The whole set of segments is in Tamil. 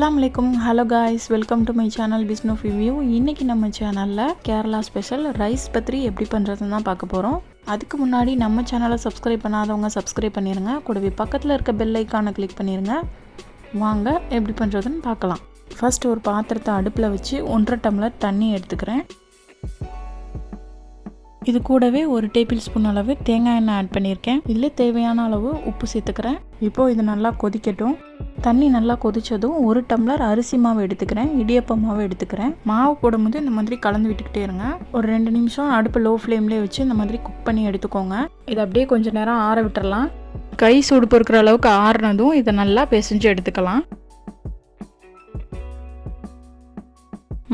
அஸ்லாம் வலைக்கும் hello guys welcome to my channel பிஸ்னோ review இன்றைக்கி நம்ம சேனலில் கேரளா ஸ்பெஷல் ரைஸ் பத்திரி எப்படி பண்ணுறதுன்னு தான் பார்க்க போகிறோம் அதுக்கு முன்னாடி நம்ம சேனலை சப்ஸ்கிரைப் பண்ணாதவங்க சப்ஸ்கிரைப் பண்ணிடுங்க கூடவே பக்கத்தில் இருக்க பெல் ஐக்கானை கிளிக் பண்ணிடுங்க வாங்க எப்படி பண்ணுறதுன்னு பார்க்கலாம். ஃபர்ஸ்ட் ஒரு பாத்திரத்தை அடுப்பில் வச்சு ஒன்றரை டம்ளர் தண்ணி எடுத்துக்கிறேன். இது கூடவே ஒரு டேபிள் ஸ்பூன் அளவு தேங்காய் எண்ணெய் ஆட் பண்ணியிருக்கேன். இதில் தேவையான அளவு உப்பு சேர்த்துக்கிறேன். இப்போது இது நல்லா கொதிக்கட்டும். தண்ணி நல்லா கொதிச்சதும் ஒரு டம்ளர் அரிசி மாவு எடுத்துக்கிறேன். இடியப்ப மாவு எடுத்துக்கிறேன். மாவு போடும்போது இந்த மாதிரி கலந்து விட்டுக்கிட்டே இருங்க. ஒரு ரெண்டு நிமிஷம் அடுப்பு லோ ஃப்ளேம்லேயே வச்சு இந்த மாதிரி குக் பண்ணி எடுத்துக்கோங்க. இதை அப்படியே கொஞ்சம் நேரம் ஆற விட்டுறலாம். கை சூடு பொறுக்கிற அளவுக்கு ஆறுனதும் இதை நல்லா பிசைஞ்சு எடுத்துக்கலாம்.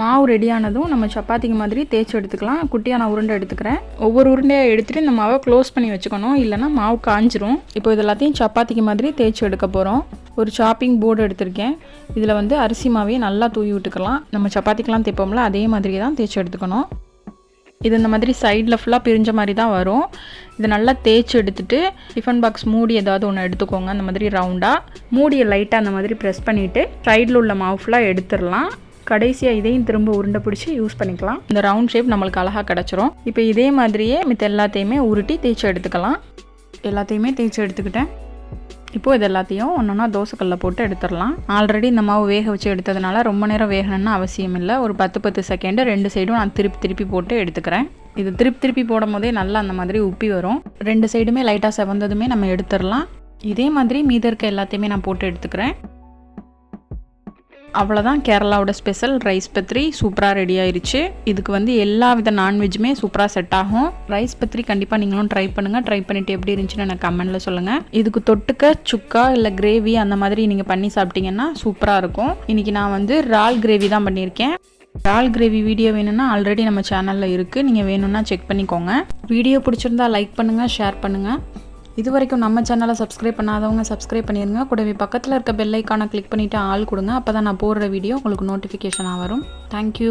மாவு ரெடியானதும் நம்ம சப்பாத்திக்கு மாதிரி தேய்ச்சி எடுத்துக்கலாம். குட்டியாக நான் உருண்டை எடுத்துக்கிறேன். ஒவ்வொரு உருண்டையாக எடுத்துகிட்டு இந்த மாவை க்ளோஸ் பண்ணி வச்சுக்கணும். இல்லைனா மாவு காஞ்சிரும். இப்போ இது எல்லாத்தையும் சப்பாத்திக்கு மாதிரி தேய்ச்சி எடுக்க போகிறோம் ஒரு சாப்பிங் போர்டு எடுத்திருக்கேன். இதில் வந்து அரிசி மாவையே நல்லா தூவி விட்டுக்கலாம். நம்ம சப்பாத்திக்கெலாம் தேய்ப்போம்ல அதே மாதிரி தான் தேய்ச்சி எடுத்துக்கணும். இது இந்த மாதிரி சைடில் ஃபுல்லாக பிரிஞ்ச மாதிரி தான் வரும். இதை நல்லா தேய்ச்சி எடுத்துட்டு டிஃபன் பாக்ஸ் மூடி ஏதாவது ஒன்று எடுத்துக்கோங்க. அந்த மாதிரி ரவுண்டாக மூடியை லைட்டாக அந்த மாதிரி ப்ரெஸ் பண்ணிவிட்டு சைடில் உள்ள மாவு ஃபுல்லாக எடுத்துடலாம். கடைசியாக இதையும் திரும்ப உருண்டை பிடிச்சி யூஸ் பண்ணிக்கலாம். இந்த ரவுண்ட் ஷேப் நம்மளுக்கு அழகாக கிடச்சிரும். இப்போ இதே மாதிரியே மித்த எல்லாத்தையுமே உருட்டி தேய்ச்சி எடுத்துக்கலாம். எல்லாத்தையுமே தேய்ச்சி எடுத்துக்கிட்டேன். இப்போது இது எல்லாத்தையும் ஒன்றா தோசைக்கல்லில் போட்டு எடுத்துடலாம். ஆல்ரெடி இந்த மாவு வேக வச்சு எடுத்ததுனால ரொம்ப நேரம் வேகணும்னு அவசியம் இல்லை. ஒரு பத்து பத்து செகண்டு ரெண்டு சைடும் நான் திருப்பி திருப்பி போட்டு எடுத்துக்கிறேன். இது திருப்பி திருப்பி போடும் போதே நல்லா அந்த மாதிரி உப்பி வரும். ரெண்டு சைடுமே லைட்டாக செவந்ததுமே நம்ம எடுத்துடலாம். இதே மாதிரி மீதி இருக்க எல்லாத்தையுமே நான் போட்டு எடுத்துக்கிறேன். அவ்வளோதான் கேரளாவோட ஸ்பெஷல் ரைஸ் பத்திரி சூப்பராக ரெடி ஆயிடுச்சு இதுக்கு வந்து எல்லா வித நான்வெஜ்ஜுமே சூப்பராக செட் ஆகும். ரைஸ் பத்திரி கண்டிப்பாக நீங்களும் ட்ரை பண்ணுங்கள் ட்ரை பண்ணிவிட்டு எப்படி இருந்துச்சுன்னு எனக்கு கமெண்ட்டில் சொல்லுங்கள் இதுக்கு தொட்டுக்க சுக்கா இல்லை கிரேவி அந்த மாதிரி நீங்கள் பண்ணி சாப்பிட்டீங்கன்னா சூப்பராக இருக்கும். இன்றைக்கி நான் வந்து ரால் கிரேவி தான் பண்ணியிருக்கேன். ரால் கிரேவி வீடியோ வேணும்னா ஆல்ரெடி நம்ம சேனலில் இருக்குது நீங்கள் வேணும்னா செக் பண்ணிக்கோங்க. வீடியோ பிடிச்சிருந்தா லைக் பண்ணுங்கள் ஷேர் பண்ணுங்கள் இது வரைக்கும் நம்ம சேனலை சப்ஸ்கிரைப் பண்ணாதவங்க சப்ஸ்கிரைப் பண்ணிடுங்க கூடவே பக்கத்தில் இருக்க பெல் ஐக்கானை கிளிக் பண்ணிவிட்டு ஆள் கொடுங்க. அப்போ தான் நான் போடுற வீடியோ உங்களுக்கு நோட்டிஃபிகேஷனாக வரும். தேங்க்யூ